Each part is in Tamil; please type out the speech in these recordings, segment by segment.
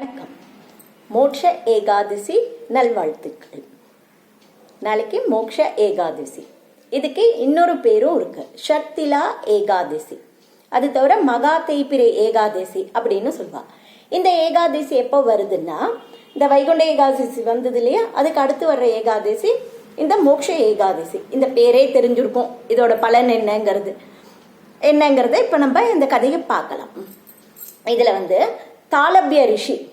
வணக்கம். மோட்ச ஏகாதசி நல்வாழ்த்துக்கள். நாளைக்கு மோட்ச ஏகாதசி. இதுக்கு இன்னொரு பேரும் இருக்கு. ஷர்த்திலா ஏகாதசி. அது தவிர மகா தேய்பிரை ஏகாதசி அப்படின்னு சொல்லுவா இந்த ஏகாதசி எப்போ வருதுன்னா இந்த வைகுண்ட ஏகாதசி வந்தது இல்லையா? அதுக்கு அடுத்து வர்ற ஏகாதசி இந்த மோட்ச ஏகாதசி. இந்த பேரே தெரிஞ்சிருக்கும். இதோட பலன் என்னங்கிறது. என்னங்கிறத இப்போ நம்ம இந்த கதையை பார்க்கலாம். இதில் வந்து தாளபிய ரிஷி.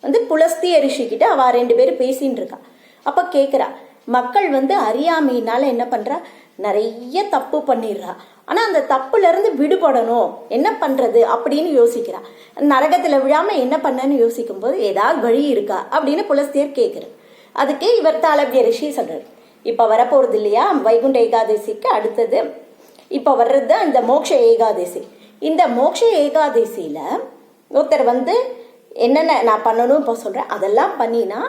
வந்து புலஸ்திய ரிஷி கிட்ட அவ ரெண்டு பேரும் பேசின்னு இருக்கா. அப்போ கேட்குறா மக்கள் வந்து அறியாமையினால என்ன பண்றா? நிறைய தப்பு பண்ணிடுறா. ஆனா அந்த தப்புல இருந்து விடுபடணும். என்ன பண்றது அப்படின்னு யோசிக்கிறா. நரகத்துல விழாம என்ன பண்ணன்னு யோசிக்கும் போது ஏதாவது வழி இருக்கா அப்படின்னு புலஸ்தியர் கேட்கிறார் அதுக்கு இவர் தாளவிய ரிஷி சொல்றாரு இப்ப வரப்போறது இல்லையா? வைகுண்ட ஏகாதசிக்கு அடுத்தது. இப்போ வர்றது அந்த இந்த ஏகாதசி. இந்த மோக்ஷ ஏகாதசியில ஒருத்தர் வந்து என்னென்ன நான் பண்ணணும்? இப்போ சொல்கிறேன் அதெல்லாம் பண்ணினா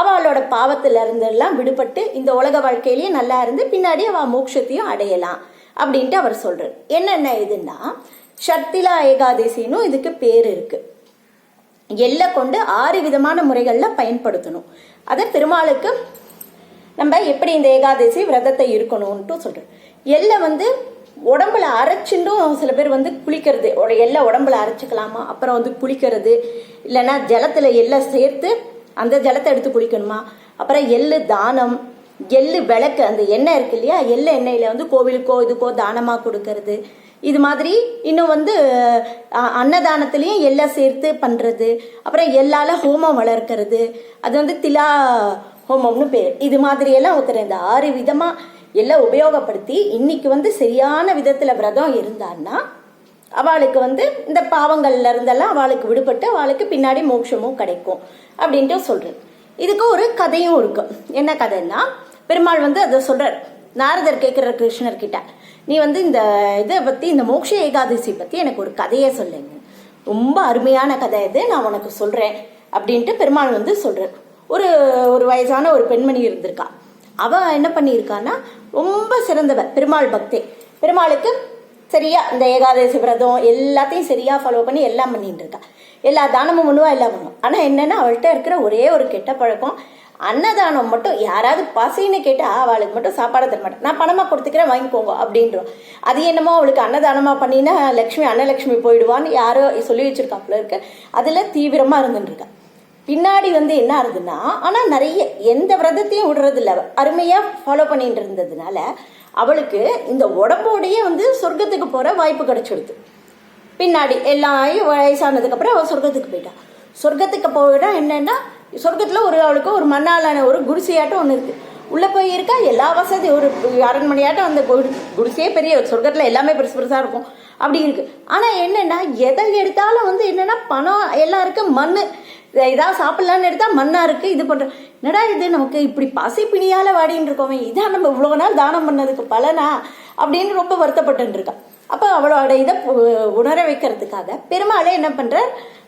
அவளோட பாவத்திலிருந்தெல்லாம் விடுபட்டு இந்த உலக வாழ்க்கையிலேயே நல்லா இருந்து பின்னாடி அவள் மோட்சத்தையும் அடையலாம் அப்படின்ட்டு அவர் சொல்கிறார் என்னென்ன இதுன்னா ஷர்த்திலா ஏகாதசின்னு இதுக்கு பேர் இருக்குது எல்லை கொண்டு ஆறு விதமான முறைகளில் பயன்படுத்தணும். அதை பெருமாளுக்கு நம்ம எப்படி இந்த ஏகாதசி விரதத்தை இருக்கணும்ன்ட்டு சொல்கிறோம் எல்லை வந்து உடம்புல அரைச்சுண்டும் சில பேர் வந்து குளிக்கிறது. எல்லாம் உடம்புல அரைச்சிக்கலாமா? அப்புறம் வந்து குளிக்கிறது. இல்லைன்னா ஜலத்தில் எல்லாம் சேர்த்து அந்த ஜலத்தை எடுத்து குளிக்கணுமா? அப்புறம் எள்ளு தானம் எள்ளு விளக்கு அந்த எண்ணெய் இருக்கு இல்லையா? எள்ளு எண்ணெயில் வந்து கோவிலுக்கோ இதுக்கோ தானமாக கொடுக்கறது. இது மாதிரி இன்னும் வந்து அன்னதானத்துலேயும் எல்லாம் எள்ளை சேர்த்து பண்ணுறது அப்புறம் எல்லால ஹோமம் வளர்க்கறது. அது வந்து திலா ஹோமம்னு பேர். இது மாதிரியெல்லாம் ஒருத்தர் இந்த ஆறு விதமாக எல்லாம் உபயோகப்படுத்தி இன்னைக்கு வந்து சரியான விதத்துல விரதம் இருந்தான்னா அவளுக்கு வந்து இந்த பாவங்கள்ல இருந்தெல்லாம் அவளுக்கு விடுபட்டு அவளுக்கு பின்னாடி மோட்சமும் கிடைக்கும் அப்படின்ட்டு சொல்றேன். இதுக்கு ஒரு கதையும் இருக்கு. என்ன கதைன்னா பெருமாள் வந்து அதை சொல்றார். நாரதர் கேட்கிற கிருஷ்ணர் கிட்ட நீ வந்து இந்த இதை பத்தி இந்த மோட்ச ஏகாதசி பத்தி எனக்கு ஒரு கதையை சொல்லுங்க. ரொம்ப அருமையான கதை இது நான் உனக்கு சொல்றேன். அப்படின்ட்டு பெருமாள் வந்து சொல்றார். ஒரு ஒரு வயசான ஒரு பெண்மணி இருந்திருக்கா. அவ என்ன பண்ணியிருக்கான்னா ரொம்ப சிறந்தவ பெருமாள் பக்தி. பெருமாளுக்கு சரியா இந்த ஏகாதசி விரதம் எல்லாத்தையும் சரியா ஃபாலோ பண்ணி எல்லாம் பண்ணிட்டு இருக்கா எல்லா தானமும் பண்ணுவா எல்லாம் பண்ணுவா ஆனா என்னன்னா அவள்கிட்ட இருக்கிற ஒரே ஒரு கெட்ட பழக்கம் அன்னதானம் மட்டும் யாராவது பசின்னு கேட்டா அவளுக்கு மட்டும் சாப்பாடு தர மாட்டேன் நான் பணமா கொடுத்துக்கிறேன் வாங்கிக்கோங்க அப்படின்றோம். அது என்னமோ அவளுக்கு அன்னதானமா பண்ணினா லக்ஷ்மி அன்னலக்ஷ்மி போயிடுவான்னு யாரோ சொல்லி வச்சிருக்காப்புல இருக்க. அதுல தீவிரமா இருந்துட்டு இருக்கா பின்னாடி வந்து என்ன ஆகுதுன்னா ஆனால் நிறைய எந்த விரதத்தையும் விடுறது அருமையாக ஃபாலோ பண்ணிட்டு இருந்ததுனால அவளுக்கு இந்த உடம்போடையே வந்து சொர்க்கத்துக்கு போகிற வாய்ப்பு கிடைச்சிடுது. பின்னாடி எல்லாம் வயசானதுக்கப்புறம் அவள் சொர்க்கத்துக்கு போயிட்டா. சொர்க்கத்துக்கு போயிட்டா என்னென்னா சொர்க்கத்தில் ஒரு அவளுக்கு ஒரு மண்ணாலான ஒரு குடிசையாட்டம் ஒன்று இருக்குது உள்ளே போய் இருக்கா எல்லா வசதி ஒரு அரண்மனையாட்டம் அந்த குடிசையே பெரிய சொர்க்கத்தில் எல்லாமே பெருசு பெருசாக இருக்கும். அப்படி இருக்குது ஆனால் என்னென்னா எதை எடுத்தாலும் வந்து என்னென்னா பணம் எல்லாம் இருக்குது மண் இதாக சாப்பிட்லான்னு எடுத்தால் மண்ணாக இருக்குது இது பண்ணுற என்னடா இது? நமக்கு இப்படி பசிப்பிணியால் வாடின்னு இருக்கோமே இதான் நம்ம இவ்வளோ நாள் தானம் பண்ணதுக்கு பலனா? அப்படின்னு ரொம்ப வருத்தப்பட்டு இருக்கா அவளோட இதை உணர வைக்கிறதுக்காக பெருமாளே என்ன பண்ணுற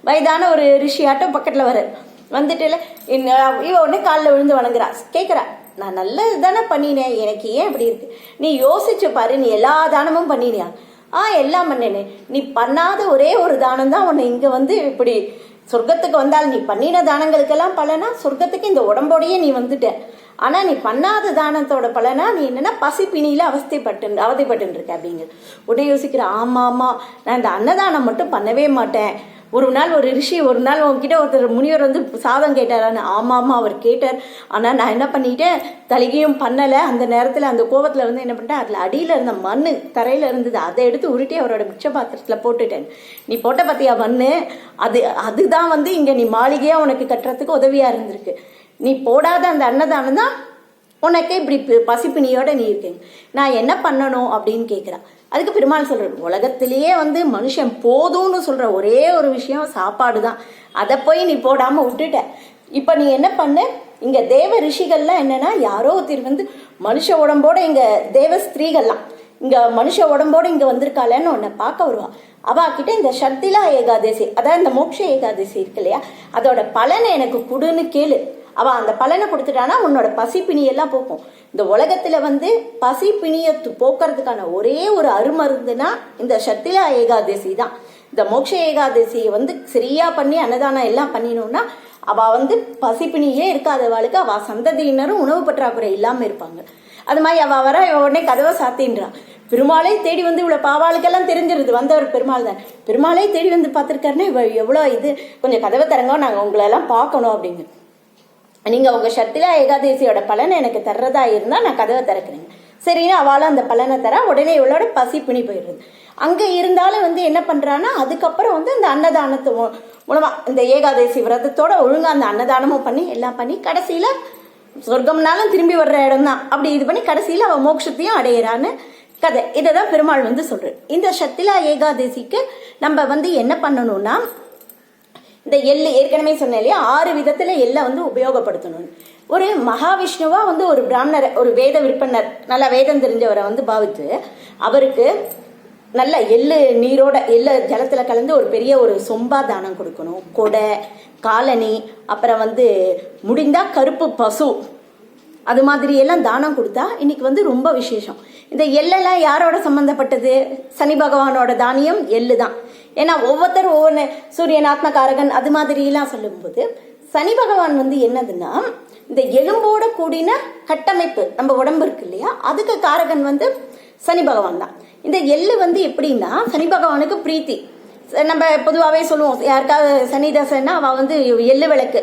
வயதான ஒரு ரிஷியாட்டம் பக்கத்தில் வர வந்துட்டு இவ உடனே காலில் விழுந்து வணங்குறா. கேட்குறா நான் நல்லது தானே பண்ணினேன் எனக்கு ஏன் இப்படி இருக்கு? நீ யோசிச்சு பாரு நீ எல்லா தானமும் பண்ணினியா? ஆ எல்லாம் பண்ணேனே. நீ பண்ணாத ஒரே ஒரு தானம் தான் உன்னை இங்கே வந்து இப்படி சொர்க்கத்துக்கு வந்தால் நீ பண்ணின தானங்களுக்கெல்லாம் பலனா? சொர்க்கத்துக்கு இந்த உடம்போடையே நீ வந்துட்ட. ஆனா நீ பண்ணாத தானத்தோட பலனா? நீ என்னன்னா பசி அவஸ்தைப்பட்டு அவதைப்பட்டு இருக்க அப்படிங்கிற உடனே யோசிக்கிற ஆமா ஆமா நான் இந்த அன்னதானம் மட்டும் பண்ணவே மாட்டேன். ஒரு நாள் ஒரு ரிஷி ஒரு நாள் உங்ககிட்ட ஒருத்தர் முனிவர் வந்து சாதம் கேட்டாரான்னு. ஆமா ஆமா அவர் கேட்டார். ஆனால் நான் என்ன பண்ணிட்டேன்? தலிகையும் பண்ணலை. அந்த நேரத்தில் அந்த கோபத்தில் வந்து என்ன பண்ணிட்டேன்? அதில் அடியில் இருந்த மண் தரையில் இருந்தது. அதை எடுத்து உருட்டி அவரோட மிச்ச பாத்திரத்தில் போட்டுட்டேன். நீ போட்ட பாத்தியா மண் அது அதுதான் வந்து இங்கே நீ மாளிகையாக உனக்கு கட்டுறதுக்கு உதவியாக இருந்திருக்கு. நீ போடாத அந்த அன்னதானம் தான் உனக்கு இப்படி பி- நீ இருக்கீங்க நான் என்ன பண்ணணும் அப்படின்னு கேட்குறா அதுக்கு பெருமாள் சொல்கிறார் உலகத்திலேயே வந்து மனுஷன் போதும்னு சொல்கிற ஒரே ஒரு விஷயம் சாப்பாடு தான் அதை போய் நீ போடாமல் விட்டுட்ட. இப்போ நீ என்ன பண்ண? இங்கே தேவ ரிஷிகள்லாம் என்னென்னா யாரோ ஒருத்தர் வந்து மனுஷ உடம்போட இங்கே தேவ ஸ்திரீகள்லாம் இங்கே மனுஷ உடம்போட இங்கே வந்திருக்காளன்னு உன்னை பார்க்க வருவா. அவ கிட்ட இந்த சக்திலா ஏகாதசி அதான் இந்த மோட்ச ஏகாதசி இருக்கு இல்லையா? அதோட பலனை எனக்கு கொடுன்னு கேளு. அவள் அந்த பலனை கொடுத்துட்டானா உன்னோட பசி போக்கும். இந்த உலகத்துல வந்து பசி பிணிய போக்குறதுக்கான ஒரே ஒரு அருமருந்துனா இந்த சத்திலா ஏகாதசி தான். இந்த மோட்ச ஏகாதசியை வந்து சரியா பண்ணி அன்னதானம் எல்லாம் பண்ணினோம்னா அவ வந்து பசிப்பினியே இருக்காதவாளுக்கு அவ சந்ததியினரும் உணவு பற்றாக்குறை இல்லாம இருப்பாங்க. அது மாதிரி அவ வர உடனே கதவை சாத்தின்றான் பெருமாளே தேடி வந்து இவ்வளவு பாவாளுக்கெல்லாம் தெரிஞ்சிருது வந்தவர் பெருமாள் தான். பெருமாளே தேடி வந்து பார்த்திருக்காருன்னா இவ எவ்வளோ இது கொஞ்சம் கதவை தரங்க நாங்க உங்களை எல்லாம் பார்க்கணும் அப்படிங்க. நீங்க உங்க சத்திலா ஏகாதசியோட பலனை எனக்கு தர்றதா இருந்தா நான் கதவை திறக்கிறேங்க. சரின்னு அவளும் அந்த பலனை தர உடனே இவளோட பசி பிணி போயிடுது. அங்க இருந்தாலும் வந்து என்ன பண்றான்னா அதுக்கப்புறம் வந்து அந்த அன்னதானத்து மூ- மூலமா இந்த ஏகாதசி விரதத்தோட ஒழுங்கா அந்த அன்னதானமும் பண்ணி எல்லாம் பண்ணி கடைசியில சொர்க்கம்னாலும் திரும்பி வர்ற இடம் தான் அப்படி இது பண்ணி கடைசியில அவ மோட்சத்தையும் அடையிறான்னு கதை. இதை தான் பெருமாள் வந்து சொல்றாரு. இந்த சத்திலா ஏகாதசிக்கு நம்ம வந்து என்ன பண்ணணும்னா இந்த எள்ளு ஏற்கனவே சொன்னேன் இல்லையா? ஆறு விதத்துல எள்ளை வந்து உபயோகப்படுத்தணும். ஒரு மகாவிஷ்ணுவா வந்து ஒரு பிராமணர் ஒரு வேத விற்பனர் நல்லா வேதம் தெரிஞ்சவரை வந்து பாவித்து அவருக்கு நல்ல எள்ளு நீரோட எள்ளு ஜலத்துல கலந்து ஒரு பெரிய ஒரு சொம்பா தானம் கொடுக்கணும். கொடை காலனி அப்புறம் வந்து முடிந்தா கருப்பு பசு. அது மாதிரி எல்லாம் தானம் கொடுத்தா இன்னைக்கு வந்து ரொம்ப விசேஷம். இந்த எள்ளெல்லாம் யாரோட சம்பந்தப்பட்டது? சனி பகவானோட தானியம் எள்ளு தான் ஏன்னா ஒவ்வொருத்தரும் ஒவ்வொன்று சூரியன் ஆத்மகாரகன் அது மாதிரிலாம் சொல்லும்போது சனி பகவான் வந்து என்னதுன்னா இந்த எலும்போட கூடின கட்டமைப்பு நம்ம உடம்பு இருக்கு இல்லையா? அதுக்கு காரகன் வந்து சனி பகவான் தான். இந்த எள்ளு வந்து எப்படின்னா சனி பகவானுக்கு பிரீத்தி. நம்ம பொதுவாகவே சொல்லுவோம் யாருக்காவது சனி தசைன்னா அவள் வந்து எள்ளு விளக்கு.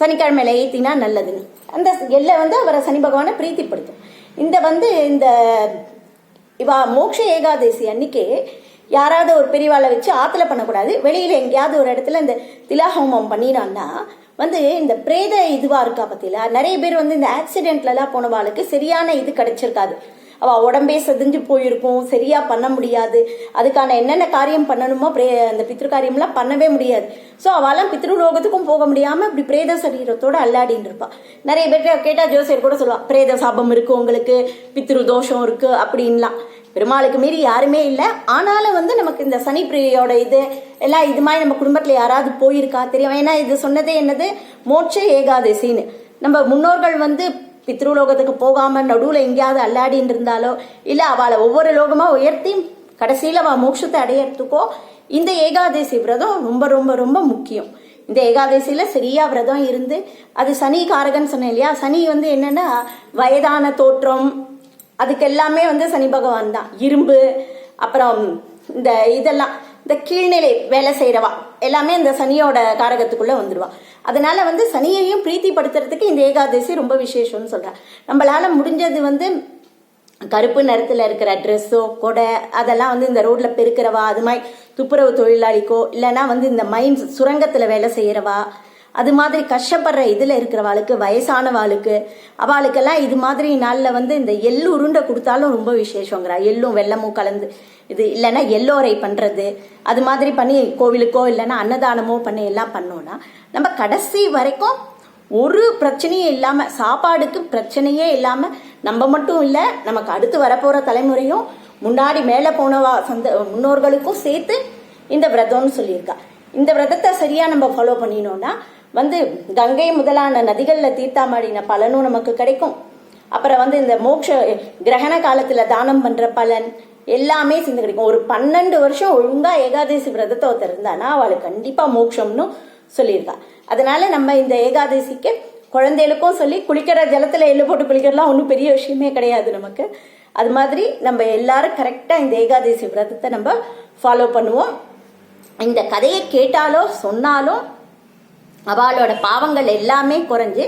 சனிக்கிழமையில ஏற்றினா நல்லதுன்னு. அந்த எல்லை வந்து அவரை சனி பகவானை பிரீத்திப்படுத்தும். இந்த வந்து இந்த இவா மோக்ஷ ஏகாதசி அன்னைக்கு யாராவது ஒரு பெரியவாளை வச்சு ஆற்றுல பண்ணக்கூடாது. வெளியில் எங்கேயாவது ஒரு இடத்துல இந்த திலாஹோமம் பண்ணினான்னா வந்து இந்த பிரேத இதுவாக இருக்கா பத்தியில? நிறைய பேர் வந்து இந்த ஆக்சிடென்ட்லலாம் போனவாளுக்கு சரியான இது கிடைச்சிருக்காது. அவ உடம்பே செதிஞ்சு போயிருக்கும். சரியா பண்ண முடியாது. அதுக்கான என்னென்ன காரியம் பண்ணணுமோ பிரே அந்த பித்ரு காரியம்லாம் பண்ணவே முடியாது. ஸோ அவெல்லாம் பித்ருலோகத்துக்கும் போக முடியாம இப்படி பிரேத சரீரத்தோட அல்லாடின்னு இருப்பா. நிறைய பேர் கேட்டா ஜோசியர் கூட சொல்லுவா பிரேத சாபம் இருக்கு உங்களுக்கு பித்ரு தோஷம் இருக்கு அப்படின்லாம். பெருமாளுக்கு மீறி யாருமே இல்லை. ஆனாலும் வந்து நமக்கு இந்த சனி பிரியோட இது எல்லாம் இது மாதிரி நம்ம குடும்பத்தில் யாராவது போயிருக்கா? தெரியும். ஏன்னா இது சொன்னதே என்னது? மோட்ச ஏகாதசின்னு. நம்ம முன்னோர்கள் வந்து பித்ருலோகத்துக்கு போகாம நடுவுல எங்கேயாவது அல்லாடின்னு இருந்தாலோ இல்ல அவளை ஒவ்வொரு லோகமா உயர்த்தி கடைசியில அவ மோட்சத்தை அடையறதுக்கோ இந்த ஏகாதசி விரதம் ரொம்ப ரொம்ப ரொம்ப முக்கியம். இந்த ஏகாதசியில சரியா விரதம் இருந்து அது சனி காரகன் சொன்னேன் இல்லையா? சனி வந்து என்னன்னா வயதான தோற்றம். அதுக்கு எல்லாமே வந்து சனி பகவான் தான். இரும்பு அப்புறம் இந்த இதெல்லாம். இந்த கீழ்நிலை வேலை செய்யறவா எல்லாமே இந்த சனியோட காரகத்துக்குள்ள வந்துடுவா அதனால வந்து சனியையும் பிரீத்திப்படுத்துறதுக்கு இந்த ஏகாதசி ரொம்ப விசேஷம்னு சொல்றேன் நம்மளால முடிஞ்சது வந்து கருப்பு நிறத்துல இருக்கிற ட்ரெஸ்ஸோ கொடை அதெல்லாம் வந்து இந்த ரோட்ல பெருக்கிறவா அது மாதிரி துப்புரவு தொழிலாளிக்கோ இல்லைன்னா வந்து இந்த மைன்ஸ் சுரங்கத்துல வேலை செய்யறவா அது மாதிரி கஷ்டப்படுற இதில் இருக்கிறவாளுக்கு வயசானவாளுக்கு அவளுக்கெல்லாம் இது மாதிரி நாளில் வந்து இந்த எள்ளு உருண்டை கொடுத்தாலும் ரொம்ப விசேஷங்கிறா. எள்ளும் வெள்ளமும் கலந்து இது இல்லைன்னா எல்லோரை பண்ணுறது அது மாதிரி பண்ணி கோவிலுக்கோ இல்லைன்னா அன்னதானமோ பண்ணி எல்லாம் பண்ணோன்னா நம்ம கடைசி வரைக்கும் ஒரு பிரச்சனையும் இல்லாமல் சாப்பாடுக்கு பிரச்சனையே இல்லாமல் நம்ம மட்டும் இல்லை நமக்கு அடுத்து வரப்போகிற தலைமுறையும் முன்னாடி மேலே போனவா சொந்த முன்னோர்களுக்கும் சேர்த்து இந்த விரதம்னு சொல்லியிருக்கா. இந்த விரதத்தை சரியாக நம்ம ஃபாலோ பண்ணினோம்னா வந்து கங்கை முதலான நதிகளில் தீர்த்தாமாடின பலனும் நமக்கு கிடைக்கும். அப்புறம் வந்து இந்த மோட்ச கிரகண காலத்தில் தானம் பண்ணுற பலன் எல்லாமே சேர்ந்து கிடைக்கும். ஒரு பன்னெண்டு வருஷம் ஒழுங்காக ஏகாதசி விரதத்தை ஒருத்தர் இருந்தானா அவளுக்கு கண்டிப்பாக மோட்சம்னு சொல்லியிருக்கா. அதனால நம்ம இந்த ஏகாதசிக்கு குழந்தைகளுக்கும் சொல்லி குளிக்கிற ஜலத்தில் எள்ளு போட்டு குளிக்கிறதுலாம் ஒன்றும் பெரிய விஷயமே கிடையாது நமக்கு. அது மாதிரி நம்ம எல்லாரும் கரெக்டாக இந்த ஏகாதசி விரதத்தை நம்ம ஃபாலோ பண்ணுவோம். இந்த கதையை கேட்டாலோ சொன்னாலும் அவளோட பாவங்கள் எல்லாமே குறைஞ்சு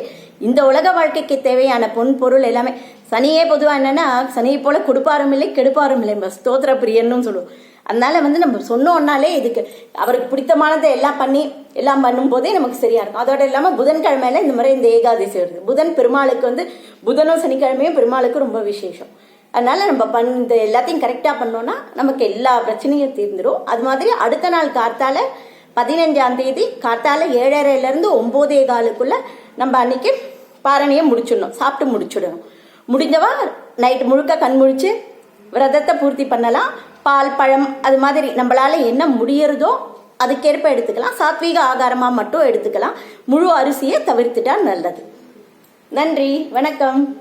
இந்த உலக வாழ்க்கைக்கு தேவையான பொன் பொருள் எல்லாமே சனியே பொதுவாக என்னன்னா சனியை போல கொடுப்பாரும் இல்லை கெடுப்பாரும் இல்லை நம்ம ஸ்தோத்திர பிரியன்னு சொல்லுவோம். அதனால வந்து நம்ம சொன்னோன்னாலே இதுக்கு அவருக்கு பிடித்தமானதை எல்லாம் பண்ணி எல்லாம் பண்ணும்போதே நமக்கு சரியா இருக்கும். அதோட இல்லாம புதன்கிழமையில இந்த முறை இந்த ஏகாதசி வருது. புதன் பெருமாளுக்கு வந்து புதனும் சனிக்கிழமையும் பெருமாளுக்கு ரொம்ப விசேஷம். அதனால நம்ம பண் இந்த எல்லாத்தையும் கரெக்டா பண்ணோம்னா நமக்கு எல்லா பிரச்சனையும் தீர்ந்துடும் அது மாதிரி அடுத்த நாள் கார்த்தால பதினஞ்சாம் தேதி காத்தால ஏழரைலேருந்து ஒம்போதே காலுக்குள்ள நம்ம அன்னைக்கு பாரணையை முடிச்சிடணும் சாப்பிட்டு முடிச்சுடணும். முடிஞ்சவா நைட் முழுக்க கண் முழிச்சு விரதத்தை பூர்த்தி பண்ணலாம். பால் பழம் அது மாதிரி நம்மளால என்ன முடியறதோ அதுக்கேற்ப எடுத்துக்கலாம். சாத்வீக ஆகாரமா மட்டும் எடுத்துக்கலாம். முழு அரிசியை தவிர்த்துட்டா நல்லது. நன்றி வணக்கம்.